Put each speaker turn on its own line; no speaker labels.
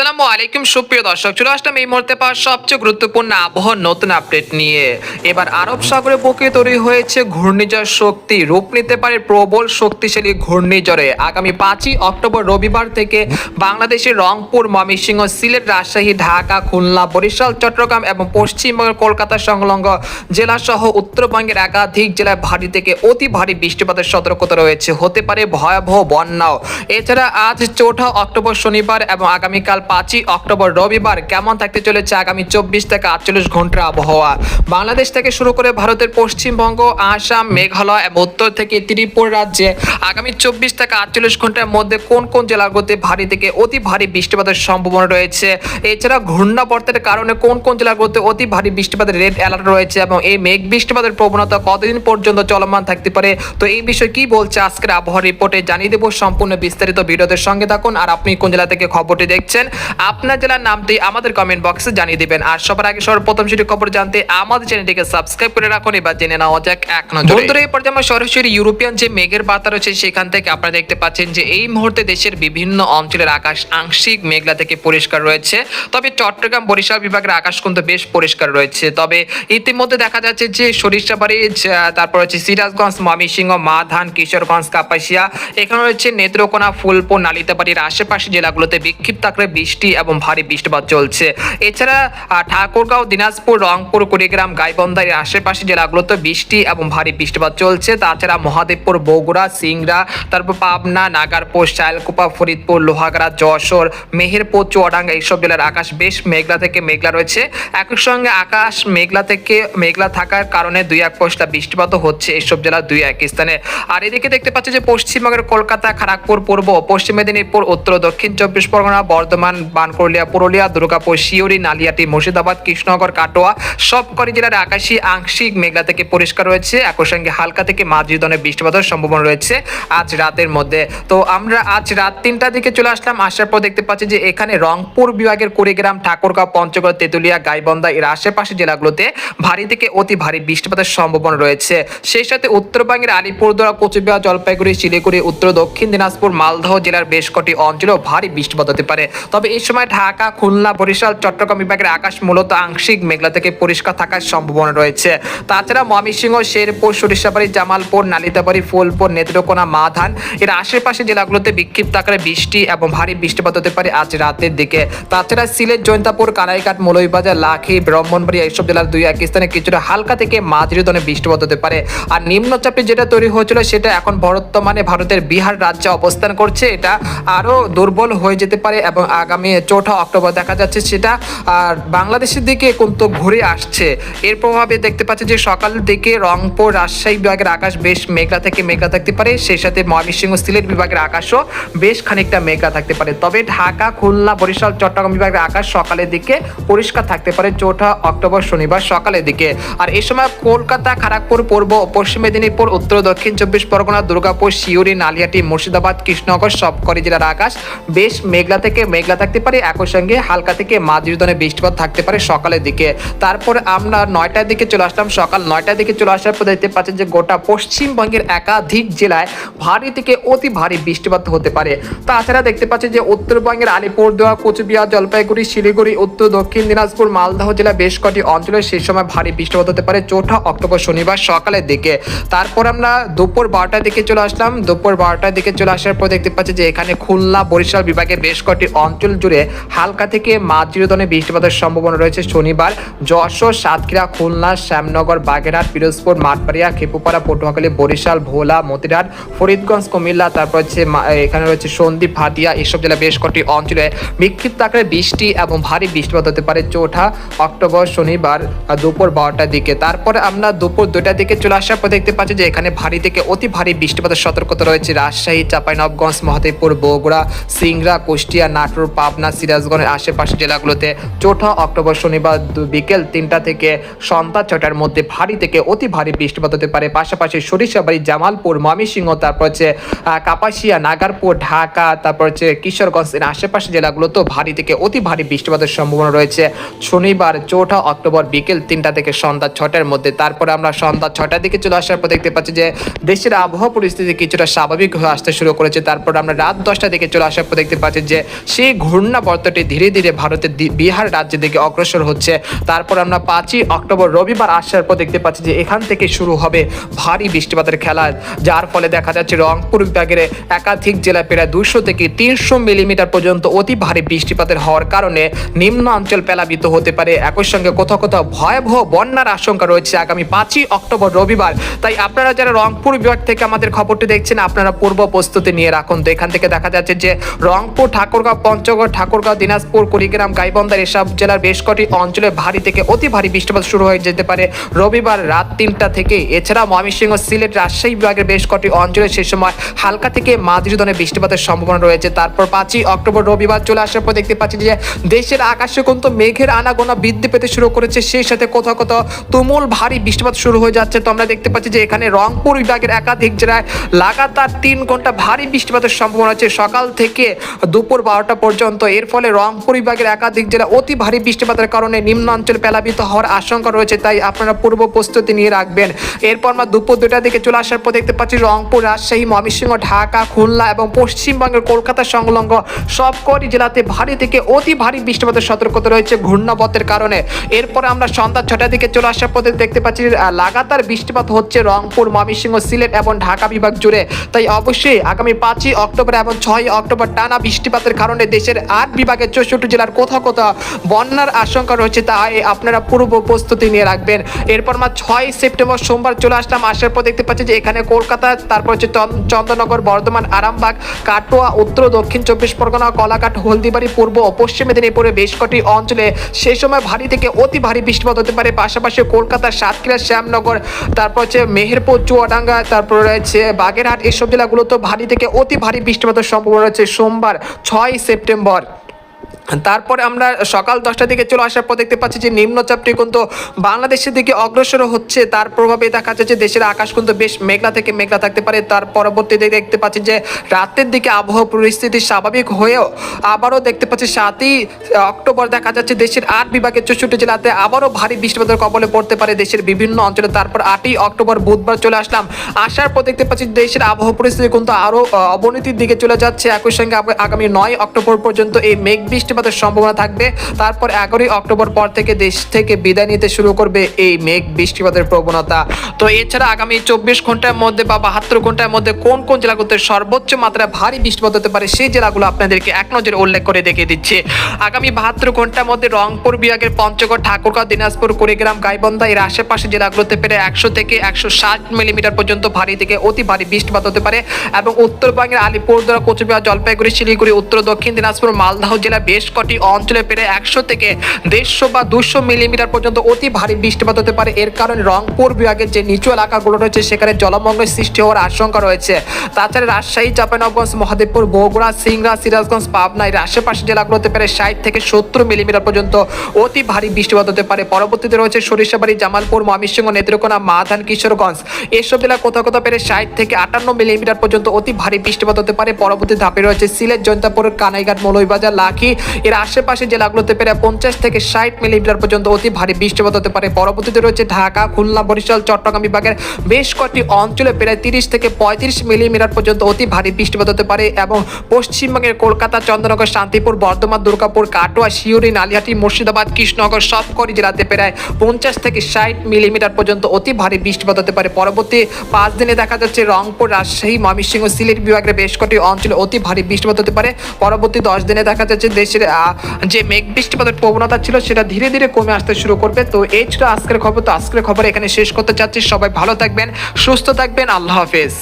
আসসালামু আলাইকুম, সুপ্রিয় দর্শক। চলে আসলাম এই মুহূর্তে পাওয়া সবচেয়ে গুরুত্বপূর্ণ আবহাওয়ার নতুন আপডেট নিয়ে। এবার আরব সাগরে বুকে তৈরি হয়েছে ঘূর্ণিঝড় শক্তি। রূপ নিতে পারে প্রবল শক্তিশালী ঘূর্ণিঝড়ে। আগামী পাঁচই অক্টোবর রবিবার থেকে বাংলাদেশের রংপুর, ময়মনসিংহ, সিলেট, রাজশাহী, ঢাকা, খুলনা, বরিশাল, চট্টগ্রাম এবং পশ্চিমবঙ্গের কলকাতা সংলগ্ন জেলা সহ উত্তরবঙ্গের একাধিক জেলায় ভারী থেকে অতি ভারী বৃষ্টিপাতের সতর্কতা রয়েছে। হতে পারে ভয়াবহ বন্যাও। এছাড়া আজ চৌঠা অক্টোবর শনিবার এবং আগামীকাল পাঁচই অক্টোবর রবিবার কেমন থাকতে চলেছে আগামী চব্বিশ থেকে আটচল্লিশ ঘণ্টার আবহাওয়া? বাংলাদেশ থেকে শুরু করে ভারতের পশ্চিমবঙ্গ, আসাম, মেঘালয় এবং উত্তর থেকে ত্রিপুর রাজ্যে আগামী চব্বিশ থেকে আটচল্লিশ ঘণ্টার মধ্যে কোন কোন জেলাগুলোতে ভারী থেকে অতি ভারী বৃষ্টিপাতের সম্ভাবনা রয়েছে? এছাড়া ঘূর্ণাবর্তের কারণে কোন কোন জেলাগুলোতে অতি ভারী বৃষ্টিপাতের রেড অ্যালার্ট রয়েছে এবং এই মেঘ বৃষ্টিপাতের প্রবণতা কতদিন পর্যন্ত চলমান থাকতে পারে? তো এই বিষয়ে কি বলছে আজকের আবহাওয়া রিপোর্টে জানিয়ে দেবো সম্পূর্ণ বিস্তারিত ভিডিওদের সঙ্গে থাকুন। আর আপনি কোন জেলা থেকে খবরটি দেখছেন আপনার জেলার নামটি আমাদের কমেন্ট বক্সে জানিয়ে দিবেন। আর সবার আগে সর্বপ্রথম সেটি খবর জানতে আমাদের চ্যানেলটিকে সাবস্ক্রাইব করে রাখুন। এবার জেনে নেওয়া যাক এক নজরে। এই পর্যায়ে আমরা সরাসরি ইউরোপিয়ান যে মেঘের বার্তা রয়েছে সেখান থেকে আপনারা দেখতে পাচ্ছেন যে এই মুহূর্তে দেশের বিভিন্ন অঞ্চলের আকাশ আংশিক মেঘলা থেকে পরিষ্কার রয়েছে। তবে চট্টগ্রাম, বরিশাল বিভাগের আকাশ কিন্তু বেশ পরিষ্কার রয়েছে। তবে ইতিমধ্যে দেখা যাচ্ছে যে সরিষাবাড়ি তারপর হচ্ছে সিরাজগঞ্জ, ময়মনসিংহ মাধান কিশোরগঞ্জ, কাপাসিয়া, এখানে রয়েছে নেত্রকোনা, ফুলপুর, নালিতাবাড়ির আশেপাশে জেলাগুলোতে বিক্ষিপ্ত আকারে বৃষ্টি এবং ভারী বৃষ্টিপাত চলছে। এছাড়া ঠাকুরগাঁও, দিনাজপুর, রংপুর, কুড়িগ্রাম, গাইবন্ধার আশেপাশে জেলাগুলোতে বৃষ্টি এবং ভারী বৃষ্টিপাত চলছে। তাছাড়া মহাদেবপুর, বগুড়া, সিংড়া, তারপর পাবনা, নাগারপুর শায়লকুপা ফরিদপুর, লোহাগড়া, যশোর, মেহেরপুর, চুয়াডাঙ্গা এইসব জেলার আকাশ বেশ মেঘলা থেকে মেঘলা রয়েছে। একই সঙ্গে আকাশ মেঘলা থেকে মেঘলা থাকার কারণে দুই এক পশলা বৃষ্টিপাতও হচ্ছে এইসব জেলার দুই এক স্থানে। আর এদিকে দেখতে পাচ্ছি যে পশ্চিমবঙ্গের কলকাতা খড়গপুর পূর্ব পশ্চিম মেদিনীপুর, উত্তর দক্ষিণ চব্বিশ পরগনা, বর্ধমান বানকুরলিয়া পুরুলিয়া, দুর্গাপুর শিউরি নালিয়াটি, মুর্শিদাবাদ, কৃষ্ণনগর, কাটোয়া, সবকটি জেলার আকাশই আংশিক মেঘলা থেকে পরিষ্কার রয়েছে। একই সঙ্গে হালকা থেকে ধরনের বৃষ্টিপাতের সম্ভাবনা রয়েছে আজ রাতের মধ্যে। তো আমরা আজ রাত তিনটার দিকে চলে আসলাম। আসার পর দেখতে পাচ্ছি যে এখানে রংপুর বিভাগের কুড়িগ্রাম, ঠাকুরগাঁও, পঞ্চগড়, তেঁতুলিয়া, গাইবন্ধা, এর আশেপাশে জেলাগুলোতে ভারী থেকে অতি ভারী বৃষ্টিপাতের সম্ভাবনা রয়েছে। সেই সাথে উত্তরবঙ্গের আলিপুরদুয়ার, কোচবিহার, জলপাইগুড়ি, শিলিগুড়ি, উত্তর দক্ষিণ দিনাজপুর, মালদহ জেলার বেশ কটি অঞ্চলেও ভারী বৃষ্টিপাত হতে পারে। তবে এই সময় ঢাকা, খুলনা, বরিশাল, চট্টগ্রাম বিভাগের আকাশ মূলত আংশিক মেঘলা থেকে পরিষ্কার থাকার সম্ভাবনা রয়েছে। তাছাড়া ময়মনসিংহ, শেরপুর, সরিষাবাড়ি, জামালপুর, নালিতাবাড়ি, ফুলপুর, নেত্রকোনা, মাধান এর আশেপাশে জেলাগুলোতে বিক্ষিপ্ত আকারে বৃষ্টি এবং ভারী বৃষ্টিপাত হতে পারে আজ রাতের দিকে। তাছাড়া সিলেট, জৈন্তাপুর কানাইঘাট মৌলভীবাজার, লাখি ব্রাহ্মণবাড়ি এইসব জেলার দুই এক স্থানে কিছুটা হালকা থেকে মাঝারি ধরনের বৃষ্টিপাত হতে পারে। আর নিম্নচাপটি যেটা তৈরি হয়েছিল সেটা এখন বর্তমানে ভারতের বিহার রাজ্যে অবস্থান করছে। এটা আরও দুর্বল হয়ে যেতে পারে এবং আগামী চৌঠা অক্টোবর দেখা যাচ্ছে সেটা, আর বাংলাদেশের দিকে কিন্তু ঘুরে আসছে। এর প্রভাবে দেখতে পাচ্ছি যে সকালের দিকে রংপুর, রাজশাহী বিভাগের আকাশ বেশ মেঘলা থেকে মেঘলা থাকতে পারে। সেই সাথে ময়মনসিংহ, সিলেট বিভাগের আকাশও বেশ খানিকটা মেঘলা থাকতে পারে। তবে ঢাকা, খুলনা, বরিশাল, চট্টগ্রাম বিভাগের আকাশ সকালের দিকে পরিষ্কার থাকতে পারে চৌঠা অক্টোবর শনিবার সকালের দিকে। আর এই সময় কলকাতা খড়গপুর পূর্ব পশ্চিম মেদিনীপুর, উত্তর, দক্ষিণ চব্বিশ পরগনা, দুর্গাপুর শিউরি নালিয়াটি, মুর্শিদাবাদ, কৃষ্ণনগর, সবকটি জেলার আকাশ বেশ মেঘলা থেকে মেঘলা থাকতে পারে, একই সঙ্গে হালকা থেকে মাঝারি ধরনের বৃষ্টিপাত থাকতে পারে সকালের দিকে। তারপর আমরা নয়টার দিকে চলে আসলাম। সকাল নয়টার দিকে চলে আসার পর দেখতে পাচ্ছেন যে গোটা পশ্চিমবঙ্গের একাধিক জেলায় ভারী থেকে অতি ভারী বৃষ্টিপাত হতে পারে। তাছাড়া দেখতে পাচ্ছেন যে উত্তরবঙ্গের আলিপুরদুয়ার, কোচবিহার, জলপাইগুড়ি, শিলিগুড়ি, উত্তর দক্ষিণ দিনাজপুর, মালদহ জেলা বেশ কটি অঞ্চলে সেই সময় ভারী বৃষ্টিপাত হতে পারে চৌঠা অক্টোবর শনিবার সকালের দিকে। তারপর আমরা দুপুর বারোটার দিকে চলে আসলাম। দুপুর বারোটার দিকে চলে আসার পর দেখতে পাচ্ছি যে এখানে খুলনা, বরিশাল বিভাগে বেশ কটি অঞ্চল জুড়ে হালকা থেকে মাঝারি বৃষ্টিপাতের সম্ভাবনা রয়েছে শনিবার। যশোর, সাতক্ষীরা, খুলনা, শ্যামনগর, বাগেরহাট, পিরোজপুর, মাঠবাড়িয়া, খেপুপাড়া, পটুয়াখালী, বরিশাল, ভোলা মতিরাট ফরিদগঞ্জ, কুমিল্লা, তারপর হচ্ছে এখানে রয়েছে সন্দ্বীপ হাতিয়া এসব জেলা বেশ কটি অঞ্চলে বিক্ষিপ্ত আকারে বৃষ্টি এবং ভারী বৃষ্টিপাত হতে পারে চৌঠা, অক্টোবর, শনিবার দুপুর বারোটার দিকে। তারপরে আমরা দুপুর দুটার দিকে চলে আসার পর দেখতে পাচ্ছি যে এখানে ভারী থেকে অতি ভারী বৃষ্টিপাতের সতর্কতা রয়েছে। রাজশাহী চাঁপাইনবগঞ্জ মহাদেবপুর, বগুড়া, সিংড়া, কুষ্টিয়া, নাটোর পাবনা, সিরাজগঞ্জের আশেপাশে জেলাগুলোতে চৌঠা অক্টোবর শনিবার বিকেল তিনটা থেকে সন্ধ্যা ছটার মধ্যে ভারী থেকে অতি ভারী বৃষ্টিপাত হতে পারে। পাশাপাশি সরিষাবাড়ি, জামালপুর, ময়মনসিংহ, তারপর হচ্ছে কাপাসিয়া, নাগারপুর, ঢাকা, তারপর হচ্ছে কিশোরগঞ্জ এর আশেপাশে জেলাগুলোতেও ভারী থেকে অতি ভারী বৃষ্টিপাতের সম্ভাবনা রয়েছে। শনিবার চৌঠা অক্টোবর বিকেল তিনটা থেকে সন্ধ্যা ছটার মধ্যে। তারপরে আমরা সন্ধ্যা ছটার দিকে চলে আসার পর দেখতে পাচ্ছি যে, দেশের আবহাওয়া পরিস্থিতি কিছুটা স্বাভাবিক হয়ে আসতে শুরু করেছে। তারপর আমরা রাত দশটা দিকে চলে আসার পর দেখতে পাচ্ছি যে, সেই ঘূর্ণাবর্তটি ধীরে ধীরে ভারতের বিহার রাজ্যের দিকে অগ্রসর হচ্ছে। তারপর আমরা পাঁচই অক্টোবর রবিবার আসার পর দেখতে পাচ্ছি যে এখান থেকে শুরু হবে ভারী বৃষ্টিপাতের খেলা, যার ফলে দেখা যাচ্ছে রংপুর বিভাগের একাধিক জেলায় প্রায় দুশো থেকে তিনশো মিলিমিটার পর্যন্ত অতি ভারী বৃষ্টিপাতের হওয়ার কারণে নিম্ন অঞ্চল প্লাবিত হতে পারে। একই সঙ্গে কোথাও কোথাও ভয়াবহ বন্যার আশঙ্কা রয়েছে আগামী পাঁচই অক্টোবর রবিবার। তাই আপনারা যারা রংপুর বিভাগ থেকে আমাদের খবরটি দেখছেন, আপনারা পূর্ব প্রস্তুতি নিয়ে রাখুন। তো এখান থেকে দেখা যাচ্ছে যে রংপুর, ঠাকুরগাঁও, পঞ্চগড় ঠাকুরগাঁও, দিনাজপুর, কুড়িগ্রাম গাইবন্দার এসব জেলার বেশ কটি অঞ্চলে ভারী থেকে অতি ভারী বৃষ্টিপাত শুরু হয়ে যেতে পারে। রবিবার রাত তিনটা থেকে এছাড়া ময়মনসিংহ, সিলেট, রাজশাহী বিভাগের বেশ কটি অঞ্চলে সে সময় হালকা থেকে মাঝারি ধরনের বৃষ্টিপাতের সম্ভাবনা রয়েছে। তারপর পাঁচই অক্টোবর রবিবার চলে আসার পর দেখতে পাচ্ছি যে, দেশের আকাশে কিন্তু মেঘের আনাগোনা বৃদ্ধি পেতে শুরু করেছে। সেই সাথে কোথাও কোথাও তুমুল ভারী বৃষ্টিপাত শুরু হয়ে যাচ্ছে। তো আমরা দেখতে পাচ্ছি যে, এখানে রংপুর বিভাগের একাধিক জেলায় লাগাতার তিন ঘণ্টা ভারী বৃষ্টিপাতের সম্ভাবনা আছে সকাল থেকে দুপুর বারোটা পর্যন্ত এর ফলে রংপুর বিভাগের একাধিক জেলা অতি ভারী বৃষ্টিপাতের কারণে নিম্নাঞ্চল প্লাবিত হওয়ার আশঙ্কা রয়েছে, তাই আপনারা পূর্ব প্রস্তুতি নিয়ে রাখবেন। এরপর আমরা দুপুর দুটার দিকে চলে আসার পর দেখতে পাচ্ছি রংপুর, রাজশাহী, ময়মনসিংহ, ঢাকা, খুলনা এবং পশ্চিমবঙ্গের কলকাতা সংলগ্ন সবকটি জেলাতে ভারী থেকে অতি ভারী বৃষ্টিপাতের সতর্কতা রয়েছে ঘূর্ণাবতের কারণে। এরপর আমরা সন্ধ্যা ছটার দিকে চলে আসার পর দেখতে পাচ্ছি লাগাতার বৃষ্টিপাত হচ্ছে রংপুর, ময়মনসিংহ, সিলেট এবং ঢাকা বিভাগ জুড়ে। তাই অবশ্যই আগামী পাঁচই অক্টোবর এবং ছয়ই অক্টোবর টানা বৃষ্টিপাতের কারণে দেশের আট বিভাগের চৌষট্টি জেলার কোথাও কোথাও বন্যার আশঙ্কা রয়েছে তাই আপনারা পূর্ব প্রস্তুতি নিয়ে রাখবেন। এরপর আমরা ছয় সেপ্টেম্বর সোমবার চলে আসলাম। আসার পর দেখতে পাচ্ছি যে এখানে কলকাতা, তারপর হচ্ছে চন্দ্রনগর বর্ধমান, আরামবাগ, কাটোয়া, উত্তর দক্ষিণ চব্বিশ পরগনা, কলাঘাট, হলদিবাড়ি, পূর্ব ও পশ্চিম মেদিনীপুরে বেশ কটি অঞ্চলে সেই সময় ভারী থেকে অতি ভারী বৃষ্টিপাত হতে পারে। পাশাপাশি কলকাতা, সাতক্ষীরা, শ্যামনগর, তারপর হচ্ছে মেহেরপুর, চুয়াডাঙ্গা, তারপর রয়েছে বাগেরহাট, এসব জেলাগুলোতে ভারী থেকে অতি ভারী বৃষ্টিপাতের সম্ভাবনা রয়েছে। সোমবার ছয় সেপ্টেম্বর embora. তারপরে আমরা সকাল দশটার দিকে চলে আসার পর দেখতে পাচ্ছি যে নিম্নচাপটি কিন্তু বাংলাদেশের দিকে অগ্রসর হচ্ছে। তার প্রভাবে দেখা যাচ্ছে যে দেশের আকাশ কিন্তু বেশ মেঘলা থেকে মেঘলা থাকতে পারে। তার পরবর্তীতে দেখতে পাচ্ছি যে রাতের দিকে আবহাওয়া পরিস্থিতি স্বাভাবিক হয়েও আবারও দেখতে পাচ্ছি সাতই অক্টোবর দেখা যাচ্ছে দেশের আট বিভাগের চৌষট্টি জেলাতে আবারও ভারী বৃষ্টিপাতের কবলে পড়তে পারে দেশের বিভিন্ন অঞ্চলে। তারপর আটই অক্টোবর বুধবার চলে আসলাম। আসার পর দেখতে পাচ্ছি দেশের আবহাওয়া পরিস্থিতি কিন্তু আরও অবনতির দিকে চলে যাচ্ছে। একই সঙ্গে আগামী নয় অক্টোবর পর্যন্ত এই মেঘ বৃষ্টিপাতের সম্ভাবনা থাকবে। তারপর এগারোই অক্টোবর পর থেকে দেশ থেকে বিদায় নিতে শুরু করবে এই মেঘ বৃষ্টিপাতের প্রবণতা। তো এছাড়া আগামী চব্বিশ ঘণ্টার মধ্যে বা বাহাত্তর ঘণ্টার মধ্যে কোন কোন জেলাগুলোতে সর্বোচ্চ মাত্রায় ভারী বৃষ্টিপাত হতে পারে সেই জেলাগুলো আপনাদেরকে এক নজরে উল্লেখ করে দেখিয়ে দিচ্ছে। আগামী বাহাত্তর ঘণ্টার মধ্যে রংপুর বিভাগের পঞ্চগড়, ঠাকুরগাঁও, দিনাজপুর, কুড়িগ্রাম, গাইবন্ধা এর আশেপাশে জেলাগুলোতে পেরে একশো থেকে একশো ষাট মিলিমিটার পর্যন্ত ভারী থেকে অতি ভারী বৃষ্টিপাত হতে পারে। এবং উত্তরবঙ্গের আলিপুরদুয়ার, কোচবিহার, জলপাইগুড়ি, শিলিগুড়ি, উত্তর দক্ষিণ দিনাজপুর, মালদহ জেলা বেশ কটি অঞ্চলে পেরে একশো থেকে দেড়শো বা দুশো মিলিমিটার পর্যন্ত অতি ভারী বৃষ্টিপাত হতে পারে। এর কারণে রংপুর বিভাগের যে নিচু এলাকাগুলো রয়েছে, সেখানে জলমগ্নের সৃষ্টি হওয়ার আশঙ্কা রয়েছে। তাছাড়া রাজশাহী, চাঁপাইনবাবগঞ্জ, মহাদেবপুর, বগুড়া, সিংড়া, সিরাজগঞ্জ, পাবনা এর আশেপাশে জেলাগুলোতে পেরে ষাট থেকে সত্তর মিলিমিটার পর্যন্ত অতি ভারী বৃষ্টিপাত হতে পারে। পরবর্তীতে রয়েছে সরিষাবাড়ি, জামালপুর, ময়মনসিংহ, নেত্রকোনা মাধান কিশোরগঞ্জ। এসব জেলা কোথাও কোথাও পেরে ষাট থেকে আটান্ন মিলিমিটার পর্যন্ত অতি ভারী বৃষ্টিপাত হতে পারে। পরবর্তী ধাপে রয়েছে সিলেট জৈন্তাপুর কানাইঘাট, মৌলভীবাজার, লাখি এর আশেপাশে জেলাগুলোতে পেরে পঞ্চাশ থেকে ষাট মিলিমিটার পর্যন্ত অতি ভারী বৃষ্টিপাত হতে পারে। পরবর্তীতে রয়েছে ঢাকা, খুলনা, বরিশাল, চট্টগ্রাম বিভাগের বেশ কয়েকটি অঞ্চলে প্রায় তিরিশ থেকে পঁয়ত্রিশ মিলিমিটার পর্যন্ত অতি ভারী বৃষ্টিপাত হতে পারে এবং পশ্চিমবঙ্গের কলকাতা, চন্দ্রনগর, শান্তিপুর, বর্ধমান, দুর্গাপুর, কাটোয়া শিউরি নালিয়াটি মুর্শিদাবাদ, কৃষ্ণনগর সবকটি জেলাতে প্রায় পঞ্চাশ থেকে ষাট মিলিমিটার পর্যন্ত অতি ভারী বৃষ্টিপাত হতে পারে। পরবর্তী পাঁচ দিনে দেখা যাচ্ছে রংপুর, রাজশাহী, ময়মনসিংহ, সিলেট বিভাগের বেশ কটি অঞ্চলে অতি ভারী বৃষ্টিপাত হতে পারে। পরবর্তী দশ দিনে দেখা যাচ্ছে দেশের আহ, যে মেঘ বৃষ্টিপাতের প্রবণতা ছিল সেটা ধীরে ধীরে কমে আসতে শুরু করবে। তো এই ছিল আজকের খবর। তো আজকের খবর এখানে শেষ করতে চাচ্ছি। সবাই ভালো থাকবেন সুস্থ থাকবেন। আল্লাহ হাফেজ।